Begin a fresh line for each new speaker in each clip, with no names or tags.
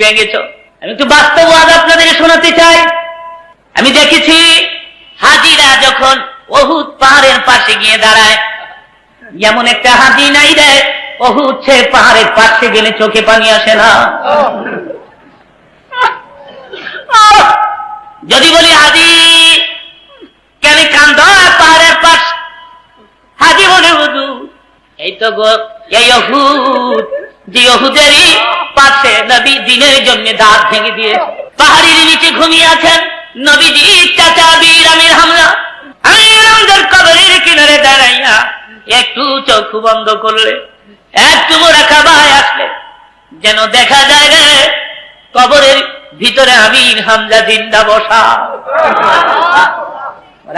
ভেঙেছ আমি একটু বাস্তববাদ আপনাদের শোনাতে চাই। আমি দেখেছি হাজিরা যখন অহুদ পাহাড়ের পাশে গিয়ে দাঁড়ায় যেমন একটা হাজি নাই রে, অহুদ সে পাহাড়ের পাশে গেলে চোখে পানি আসে না। যদি বলি, হাজি, কেন কান্দ পাহাড়ের পাশ? হাজি বলে হুজু এই তো গো, এই অহুদ পাশে নবী দিনের জন্য দাঁত ভেঙে দিয়ে পাহাড়ির নিচে ঘুমিয়ে আছেন। নবীজি, চাচা হামলা। আমি কবরের কিনারে দাঁড়াইয়া একটু চোখ বন্ধ করলে, একটু মোরা আসলে। যেন দেখা যায় রে, কবরের ভিতরে আমির, হামজা, জিন্দা বসা।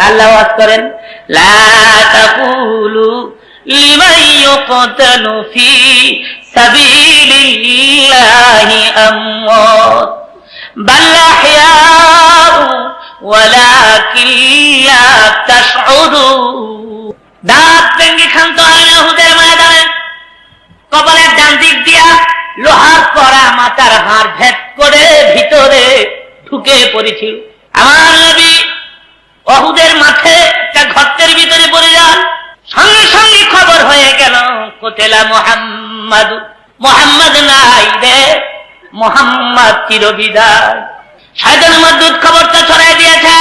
আল্লাহ করেন, লা তাকুলু ইউকতালু ফি সাবিলিল্লাহি আমওয়াত, বাল আহইয়াউ ওয়ালাকিন লা তাশউরুন দাঁত ভেঙে খান্ত হয় না হুদের ময়দানে, কপালের ডান দিক দিয়া লোহার করা মাথার হাড় ভেদ করে ভিতরে ঢুকে পড়েছিল। আমার নবী অহুদের মাঠে একটা গর্তের ভিতরে পড়ে যান। সঙ্গে সঙ্গে খবর হয়ে গেল, কোতেলা মোহাম্মদ মোহাম্মদ মোহাম্মদ নাই রে, মোহাম্মদ চিরবিদায় সাইদুল মদ্দুদ খবরটা ছড়াই দিয়েছে,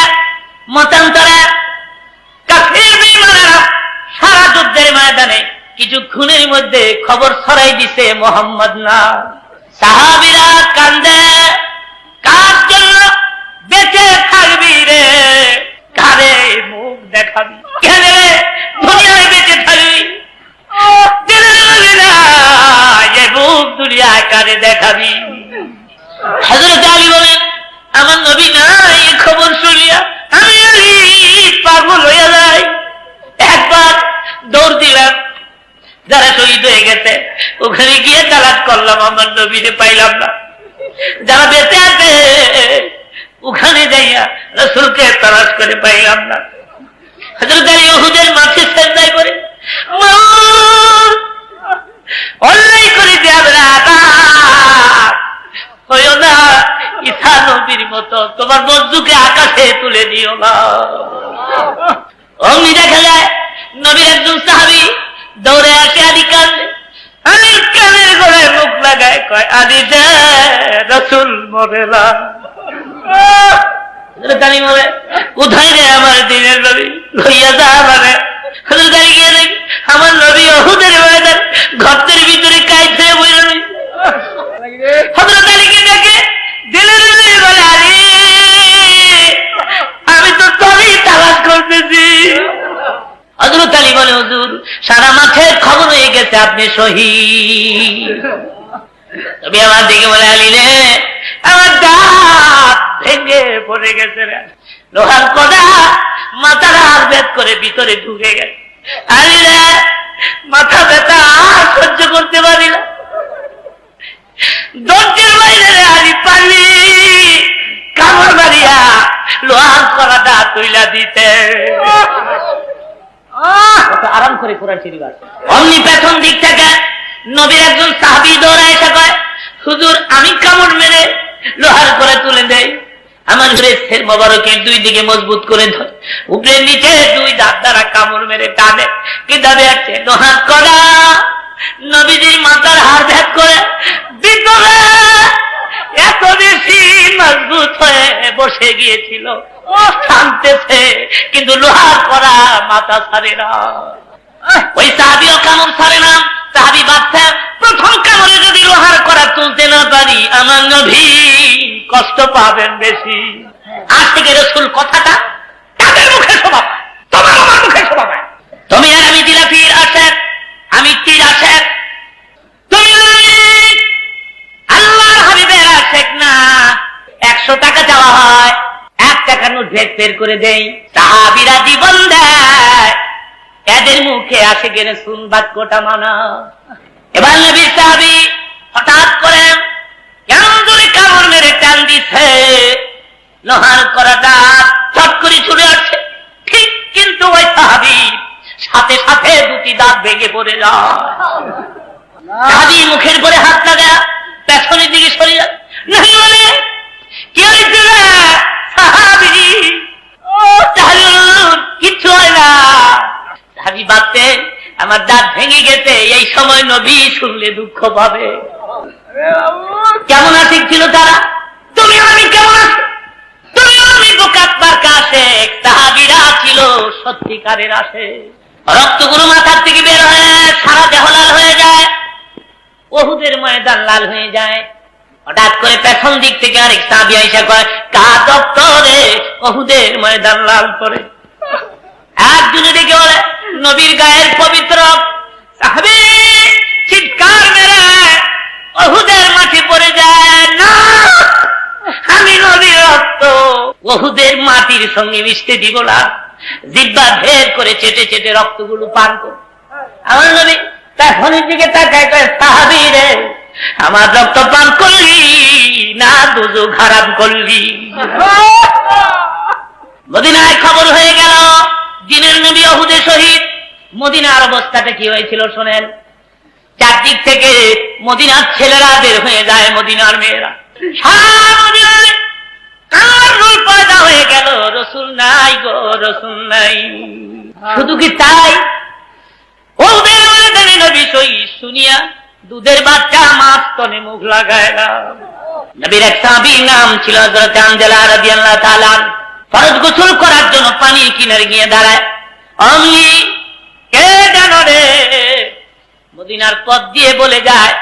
মতান্তরে। কাফির বিমানেরা সারা যুদ্ধের ময়দানে কিছু খুনের মধ্যে খবর ছড়াই দিছে মোহাম্মদ না। সাহাবিরা কান্দে, কার জন্য বেঁচে থাকবি রে? অমনি দেখা যায় নবীর একজন সাহাবি দৌড়ে আসে আদি কান্দে কানের গোড়ায় মুখ লাগায় কয়, আদি রসুল মরে না। দাঁড়ি মরে কোথায় রে আমার দিনের নবী? ঘরের ভিতরে দেখে দিলের আপনি শহীদ। তবে আমার দিকে বলে আলী রে আমার দাঁত ভেঙে পড়ে গেছে লোহার কদা মাথার হাত বেদ করে ভিতরে ঢুকে গেছে। আলী রে মাথা ব্যথা আর সহ্য করতে পারি না। দরজার বাইরে আলী পালি কামড় মারিয়া লোহার করাটা তুইলা দিতে। আরাম করে কোরআন শরীফ আছে। অমনি পেছন দিক থেকে নবীর একজন সাহাবি দৌড়া এসে কয়, হুজুর, আমি কামড় মেরে লোহার করে তুলে দেই। আমার ড্রেসের মোবারকের দুই দিকে মজবুত করে ধরে। উপরে নিচে দুই দাঁত দ্বারা কামড় মেরে টানে। কিতাবে আছে? লোহার করা নবীজির মাথার হাড় ভেদ করে ভিতরে এত বেশি মজবুত হয়ে বসে গিয়েছিল। ও টানতেছে কিন্তু লোহার করা মাথা ছাড়ে না। ওই সাহাবিও কামড় ছাড়ে না? সাহাবি বাচ্চা প্রথম কামড়ে যদি লোহার করা তুলতে না পারি, আমার নভী কষ্ট পাবেন বেশি। আজ থেকে রসুল কথাটা তাদের মুখে শোভা তোমার আমার মুখে শোভা তুমি আর আমি জিলাপির আছেন আমি তীর আছেন তুমি আল্লাহর হাবিবের আশেক না। একশো টাকা চাওয়া হয়, এক টাকা নোট ভেদ বের করে দেই। সাহাবিরা জীবন দেয় এদের মুখে আসে গেলে সুনবাদ কোটা মানা। এবার নবী সাহাবি হঠাৎ করে কেমন কামড় মেরে টান দিছে। লোহার করাটা চট করে ছুটে আসছে ঠিক কিন্তু ওই সাহাবি সাথে সাথে দুটি দাঁত ভেঙে পড়ে যায়। সাহাবি মুখের করে হাত লাগা পেছনের দিকে সরে যায় এই সময় নবী শুনলে দুঃখ পাবে। কেমন আশিক ছিল তারা? তুমি আমি কেমন আছি? তুমি আমি বোকাতবার কাছে তাহাবিরা ছিল সত্যিকারের আসে। রক্তগুলো মাথার থেকে বের হয়ে সারা দেহ লাল হয়ে যায়। ওহুদের ময়দান লাল হয়ে যায়। হঠাৎ করে পেছন দিক থেকে আরেক সাবি আইসা কয় কা দপ্তরে? ওহুদের ময়দান লাল করে একজনে ডেকে বলে নবীর গায়ের পবিত্র চিৎকার মেরে ওহুদের মাটি পড়ে যায়, না, আমি নবীর রক্ত। ওহুদের মাটির সঙ্গে মিশতে দিব না। জিব্বা ভেদ করে চেটে চেটে রক্তগুলো পান কর আমার নবী তখনই দিকে তাকায়, কয়, সাহাবি রে, আমার রক্ত পান করলি না, দুজো খারাপ করলি মদিনায় খবর হয়ে গেল দিনের নবী অহুদে শহীদ মদিনার অবস্থাটা কি হয়েছিল শোনেন? চারদিক থেকে মদিনার ছেলেরা বের হয়ে যায় মদিনার মেয়েরা। দুধের বাচ্চা মুখ লাগায় না। নাম ছিল ফরজ গোসল করার জন্য পানির কিনারে গিয়ে দাঁড়ায়। অমনি কে জানো রে? মদিনার পথ দিয়ে বলে যায়,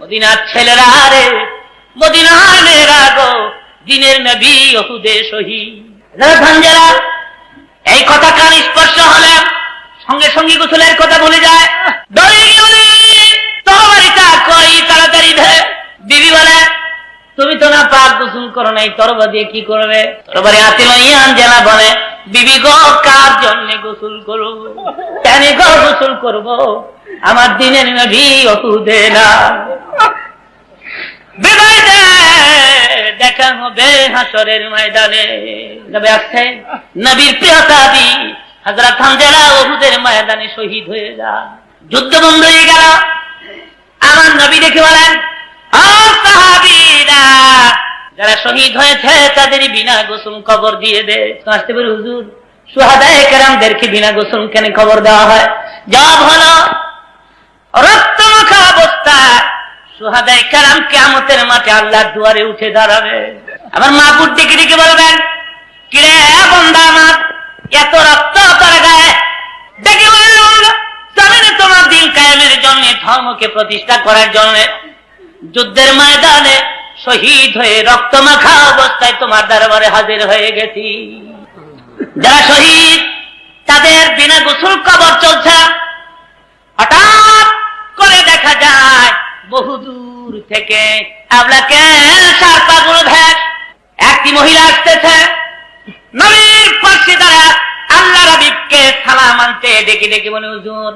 মদিনার ছেলেরা রে, মদিনার মেয়েরা গো, দিনের নবী শহীদ। আনজালা এই কথা কান স্পর্শ হলে সঙ্গে সঙ্গে গোসলের কথা বলে যায়, দৌড়ে গিয়ে তাড়াতাড়ি ধরে তুমি তো না পাক গোসল করো নাই, তরবা দিয়ে কি করবে? তরবারি লইয়ান জেলা বলে, বিবি গো, কার জন্য গোসল করো? কেন গোসল করব? আমার দিনের নবী ওহুদে না। দেখা হবে হাসরের ময়দানে। নবী আসছে নবীর ময়দানে শহীদ হয়ে যা যুদ্ধ বন্ধ হয়ে গেল। আমার নবী দেখে বলেন "ও সাহাবীরা যারা শহীদ হয়েছে তাদের বিনা গোসল কবর দিয়ে দে। তো আসতে হুজুর? সুহাদায় কেরামদেরকে বিনা গোসল কেন খবর দেওয়া হয়? জবাব হলো, রক্তমাখা অবস্থা সুহাদায় কালাম কেমতের মাঠে আল্লাহর দুয়ারে উঠে দাঁড়াবে। আমার মা বুট ডেকে ডেকে বলবেন, কিরে বন্ধা আমার, এত রক্ত তোর গায়ে? ডেকে বলল তোমার দিন কায়েমের জন্য, ধর্মকে প্রতিষ্ঠা করার জন্য। যুদ্ধের ময়দানে শহীদ হয়ে রক্তমাখা অবস্থায় তোমার দরবারে হাজির হয়ে গেছি। যারা শহীদ, তাদের বিনা গোসল কবর চলছে। হঠাৎ করে দেখা যায় বহুদূর থেকে আপনাকে সার পাগল ভ্যাস একটি মহিলা আসতেছে। নবীর পাশে দ্বারা আল্লাহ রবিবকে সালাম আনতে ডেকে ডেকে বলে, হুজুর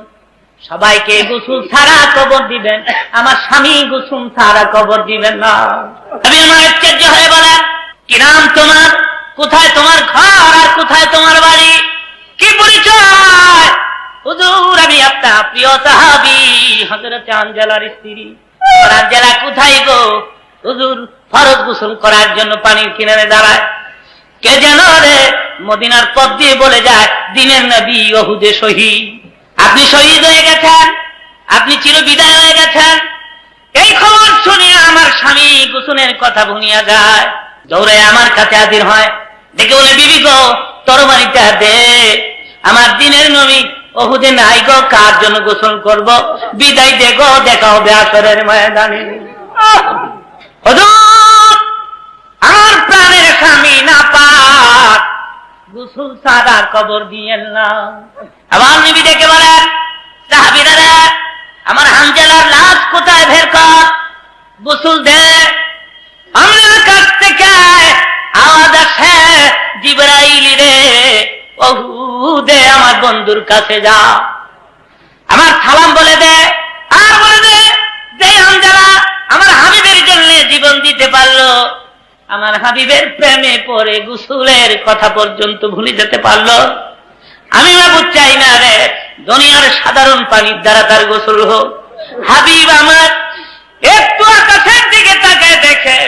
সবাইকে গোসল সারা কবর দিবেন, আমার স্বামী গোসল সারা কবর দিবেন না। আমি আমার আশ্চর্য হয়ে বলেন, কি নাম তোমার? কোথায় তোমার ঘর আর কোথায় তোমার বাড়ি? কি পরিচয়? হুজুর, আমি আপনার প্রিয় সাহাবি হজরত আঞ্জেলার স্ত্রী। আঞ্জেলা কোথায় গো? হুজুর, ফরজ গোসল করার জন্য পানির কিনারে দাঁড়ায়। কে যেন রে মদিনার পথ দিয়ে বলে যায়, দিনের নবী ওহুদে শহীদ। আপনি শহীদ হয়ে গেছেন, আপনি চির বিদায় হয়ে গেছেন। এই খবর শুনে আমার স্বামী গোসলের কথা ভুনিয়া যায়। দৌড়ে আমার কাছে হাজির হয়। দেখে বলে, বিবি গো তরবারিটা দে আমার দিনের নবী ওহুদে নাই গো, কার জন্য গোসল করব? বিদায় দে গো, দেখা হবে আসরের ময়দানে। আমার প্রাণের স্বামী না গোসল সারা কবর দিয়েন না আবার নবী ডেকে বলেন আমার হামজালার লাশ কোথায় বের কর? গোসল দে। আমার বন্ধুর কাছে যা। আমার সালাম বলে দে, আর বলে দে আমার হাবিবের জন্য জীবন দিতে পারল। আমার হাবিবের প্রেমে পরে গুসুলের কথা পর্যন্ত ভুলে যেতে পারল। আমি বাবু চাই না রে, দুনিয়ার সাধারণ পানির দ্বারা তার গোসল হোক। হাবিব আমার একটু আকাশের দিকে তাকায় দেখে।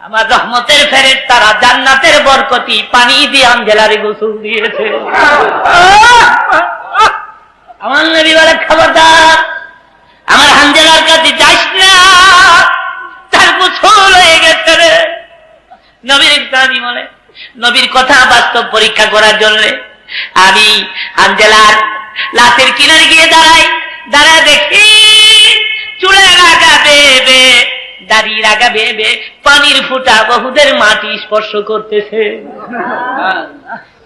আমার রহমতের ফেরের তারা জান্নাতের বরকতি পানি দিয়ে আঞ্জেলারে গোসল দিয়েছে। আমার নবী বলে, খবরদার, আমার হাঞ্জেলার কাছে যাইস না। তার গোসল হয়ে নবীর কানি বলে। নবীর কথা বাস্তব পরীক্ষা করার জন্য আমি হাঞ্জেলার লাশের কিনারে গিয়ে দাঁড়াই। দাঁড়ায় দেখি চুলে রাগা বেবে দাড়ি রাগা বেবে, পানির ফুটা বহুদের মাটি স্পর্শ করতেছে।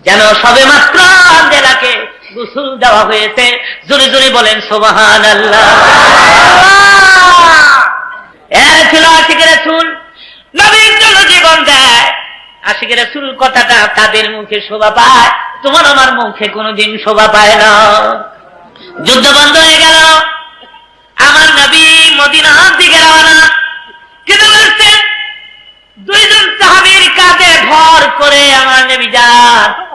যেন সবে মাত্র আঞ্জেলাকে গোসল দেওয়া হয়েছে। জোরে জোরে বলেন সোবাহান আল্লাহ এর ছিল আশিকের চুল নবীর জন্য জীবন দেয়। আশিকের চুল কথাটা তাদের মুখে শোভা পায়। তোমার আমার মুখে কোনোদিন শোভা পায় না। যুদ্ধ বন্ধ হয়ে গেল। আমার নবী মদিনার দিকে রওনা। কিন্তু বলছেন দুইজন সাহাবীর কাঁধে ভর করে আমার নবী যান।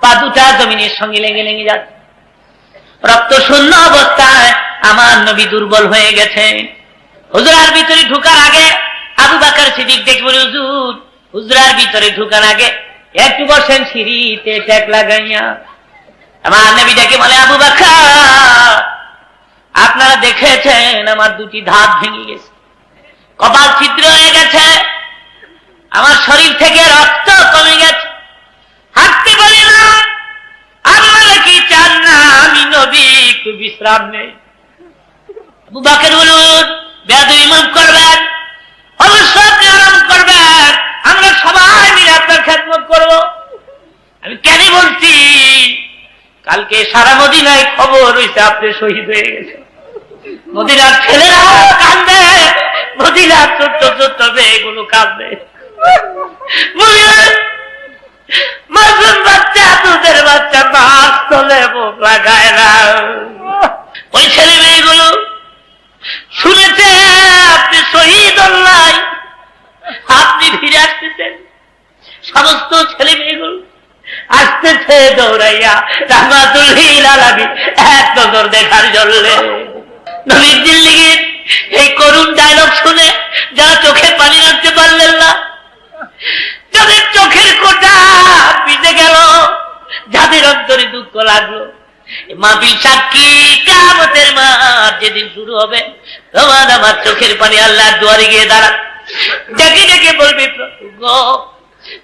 পা দুটা জমিনের সঙ্গে লেগে লেগে যাচ্ছে রক্ত শূন্য অবস্থায় আমার নবী দুর্বল হয়ে গেছে। হুজুরার ভিতরে ঢুকার আগে আবু বাকার সিদ্দিক দেখে বলে, হুজুর, হুজুরার ভিতরে ঢুকার আগে একটু বসেন, সিঁড়িতে ট্যাক লাগাইয়া। আমার নবীটাকে বলে, আবু বাকার, আপনারা দেখেছেন আমার দুটি ধাপ ভেঙে গেছে। কপাল ছিদ্র হয়ে গেছে, আমার শরীর থেকে রক্ত কমে গেছে। হাঁটতে পারি না, আপনারা কি চান না আমি নবী একটু বিশ্রাম নেই? আবু বাকের বলুন বেয়াদ ইমাম করবেন? অবশ্যই আপনি আরাম করবেন। আমরা সবাই মিলে আপনার খেদমত করব। আমি কেন বলছি? কালকে সারা মদিনায় খবর হয়েছে আপনি শহীদ হয়ে গেছে মদিনার ছেলেরা কান্দে মদিনার ছোট্ট ছোট্ট মেয়েগুলো কান্দে মাসুম বাচ্চা, দুধের বাচ্চা, মাছ তোলে মুখ লাগায় না ওই ছেলে মেয়েগুলো শুনেছে আপনি শহীদ অন্যায় আপনি ফিরে আসতেছেন। সমস্ত ছেলে মেয়েগুলো আসতেছে দৌড়াইয়া রাহমাতুল্লিল আলামিন এক নজর দেখার জন্য। নবীর দিল্লিগির এই করুণ ডায়লগ শুনে যারা চোখে পানি রাখতে পারলেন না, যাদের চোখের কোটা পিতে গেল, যাদের অন্তরে দুঃখ লাগল মাবিল সাক্ষী কামতের মার যেদিন শুরু হবে, তোমার আমার চোখের পানি আল্লাহর দুয়ারে গিয়ে দাঁড়া ডেকে ডেকে বলবি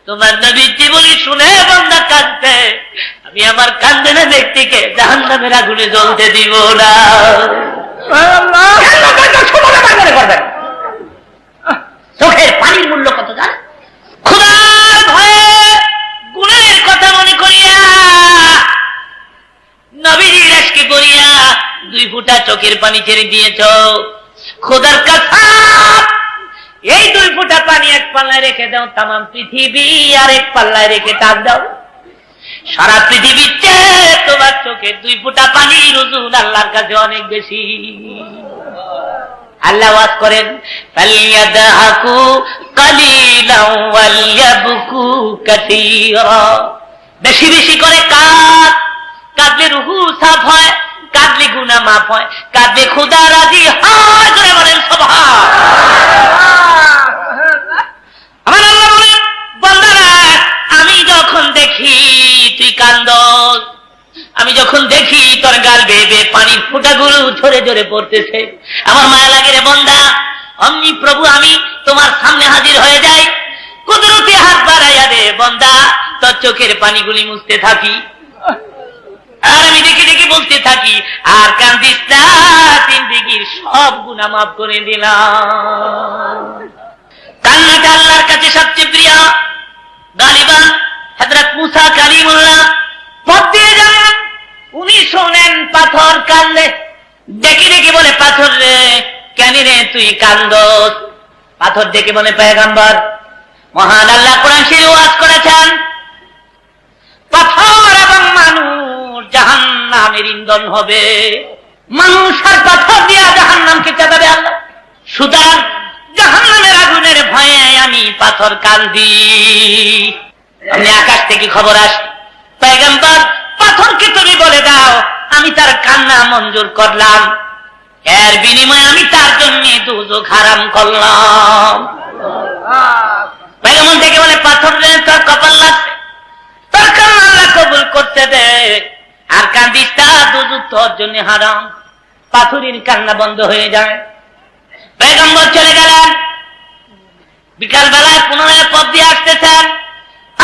তোমার নবীর জীবনী শুনে বন্ধা কাঁদতে আমি আমার কান্দেনা ব্যক্তিকে জাহান নামের আগুনে জ্বলতে দিব না। চোখের পানির মূল্য কত জান? খুদার ভয়ে গুণের কথা মনে করিয়া আজকে করিয়া দুই ফুটা চোখের পানি ছেড়ে দিয়েছ। খোদার কথা এই দুই ফুটা পানি এক পাল্লায় রেখে দাও তাম পৃথিবী আর এক পাল্লায় রেখে টাক দাও। সারা পৃথিবীর চেয়ে তোমার চোখে দুই ফুটা পানি রুজুন আল্লাহর কাছে অনেক বেশি। আল্লাহ করেন বেশি বেশি করে কাঁদ। কাঁদলে রুহু সাফ হয়, কাঁদলে গুনাহ মাফ হয়। কাঁদলে খোদা রাজি হয় করে বলেন সুবহান। দেখি তুই কান্দস আমি যখন দেখি তোর গাল বেয়ে বেয়ে পানির ফুটাগুলো ঝরে ঝরে পড়তেছে। আমার মায়া লাগে রে বন্দা, অমনি প্রভু আমি তোমার সামনে হাজির হয়ে যাই। কুদরতি হাত বাড়াইয়া দে বন্দা, তোর চোখের পানিগুলি মুছতে থাকি। আর আমি দেখে দেখে বলতে থাকি, আর কান্দিস না, তিন দিঘির সব গুণা মাফ করে দিলাম। কান্নাটা আল্লাহর কাছে সবচেয়ে প্রিয়। গালিবান হজরত মুসা কালিমুল্লাহ পথ দিয়ে যান। উনি শোনেন পাথর কান্দে দেখি দেখি বলে, পাথর রে, কেন রে তুই কান্দস? পাথর দেখে বলে, পেগাম্বর, মহান আল্লাহ কোরআন শিরে ওয়াজ করেছেন। পাথর এবং মানুষ জাহান নামের ইন্ধন হবে। মানুষ আর পাথর দিয়া জাহান নামকে চাঁদাবে আল্লাহ। সুতরাং জাহান নামের আগুনের ভয়ে আমি পাথর কান্দি। আমি আকাশ থেকে খবর আস। পেগম্বর পাথরকে তুমি বলে দাও, আমি তার কান্না মঞ্জুর করলাম। এর বিনিময়ে আমি তার জন্য দুজো হারাম করলাম। পেগম্বর থেকে বলে, পাথর তোর কপাল লাগছে। তোর কান্না আল্লাহ কবুল করতে দে। আর কান্দিস তা দুজো তোর জন্য হারাম। পাথরের কান্না বন্ধ হয়ে যায়। পেগম্বর চলে গেলেন। বিকাল বেলায় পুনরায় পথ দিয়ে আসতেছেন।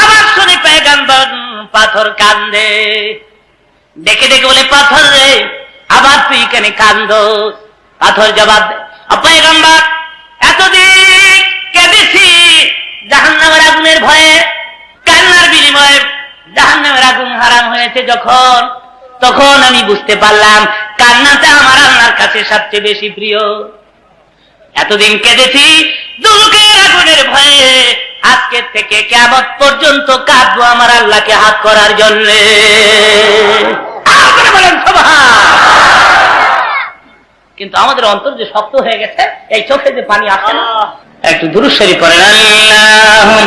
আবার শুনি পেগম্বর পাথর কান্দে। দেখে দেখে বলে, পাথর রে, আবার তুই কেন কান্দ? পাথর জবাব পেগম্বর এতদিন কেঁদেছি জাহান্নামের আগুনের ভয়ে। কান্নার বিনিময়ে জাহান্নামের আগুন হারাম হয়েছে যখন। তখন আমি বুঝতে পারলাম, কান্নাটা আমার আল্লাহর কাছে সবচেয়ে বেশি প্রিয়। এতদিন কেঁদেছি দুলুকের আগুনের ভয়ে। আজকে থেকে কেমন পর্যন্ত কাঁদবো আমার আল্লাহকে হাত করার জন্য। কিন্তু আমাদের অন্তর যে শক্ত হয়ে গেছে, এই চোখে যে পানি আসে না, একটু দুরুশ্বরী করেন জোরে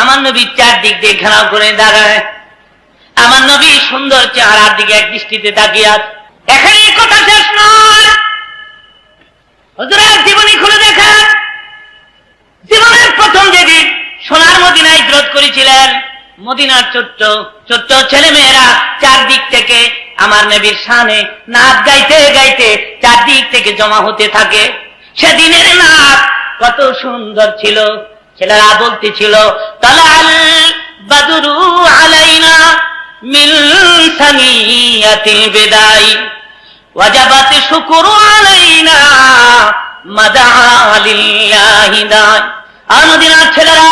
আমার নবীর চারদিক দিয়ে ঘেরাও করে দাঁড়ায়। আমার নবী সুন্দর চেহারার দিকে এক দৃষ্টিতে তাকিয়ে আছে। এখানে কথা শেষ নয়। হুজুরের জীবনী খুলে দেখেন। জীবনের প্রথম যেদিন সোনার মদিনায় হিজরত করেছিলেন, মদিনার ছোট্ট ছোট্ট ছেলে মেয়েরা চারদিক থেকে আমার নবীর সামনে নাচ গাইতে গাইতে চারদিক থেকে জমা হতে থাকে। সেদিনের নাচ কত সুন্দর ছিল। ছেলেরা বলতেছিল, তালাল বাদুরু আলাইনা মিন সানিয়াতিল বিদাই, ওয়াজাবাত শুকরু আলাইনা মাদা লিল্লাহি দাই। আর মদিনার ছেলেরা,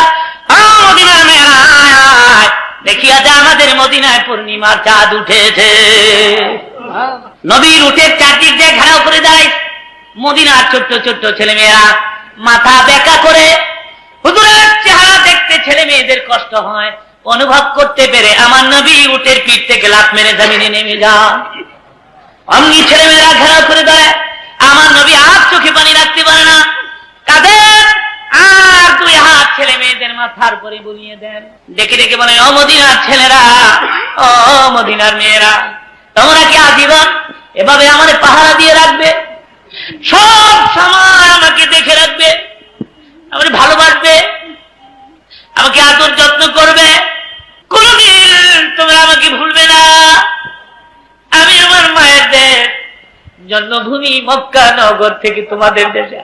আর মদিনার মেয়েরা, দেখিয়া যা আমাদের মদিনায় পূর্ণিমার চাঁদ উঠেছে। নবীর উঠে চারদিক দিয়ে ঘেরাও করে দেয় মদিনার ছোট্ট ছোট্ট ছেলে মেয়েরা মাথা বেকা করে হুজুরের চেহারা দেখতে ছেলে মেয়েদের কষ্ট হয়, অনুভব করতে পেরে আমার নবী উটের পিঠ থেকে লাত মেরে জমিনে নেমে যান। অমনি ছেলে মেয়েরা ঘেরাও করে দেয় আমার নবী আর চোখে পানি রাখতে পারে না। কাদের? আর দুই হাত ছেলে মেয়েদের মাথার উপরে বুলিয়ে দেন। ডেকে ডেকে বলে, ও মদিনার ছেলেরা, ও মদিনার মেয়েরা, তোমরা কি আজীবন এভাবে আমাদের পাহারা দিয়ে রাখবে? সব সময় আমাকে দেখে রাখবে। আমাকে ভালোবাসবে, আমাকে আদর যত্ন করবে, কোনদিন তোমরা আমাকে ভুলবে না। আমি আমার মায়ের দেশ জন্মভূমি মক্কা নগর থেকে তোমাদের দেশে।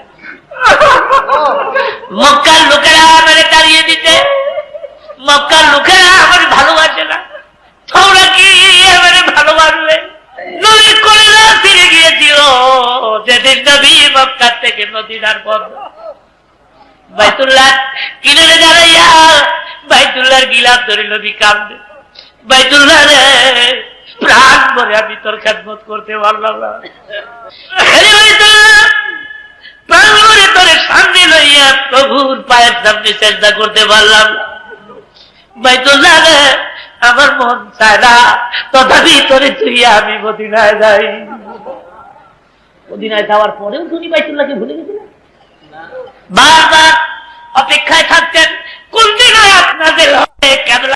মক্কার লোকেরা আমারে তাড়িয়ে দিতে, মক্কার লোকেরা আমার ভালোবাসে না। তোমরা কি আমারে ভালোবাসবে? নদীর করে না ফিরে গিয়েছিল যেদিন নবী মক্কার থেকে মদিনার বন্ধ সামনে লইয়া প্রভুর পায়ের সামনে চেষ্টা করতে পারলাম না। বাইতুল্লাহ রে, আমার মন চায় না, তথাপি তোরে তুই আমি মদিনায় যাই। মদিনায় যাওয়ার পরেও তুমি বাইতুল্লাহকে ভুলে গেছিলে? বারবার অপেক্ষায় থাকতেন কোন দিন আপনাদের হবে কেবল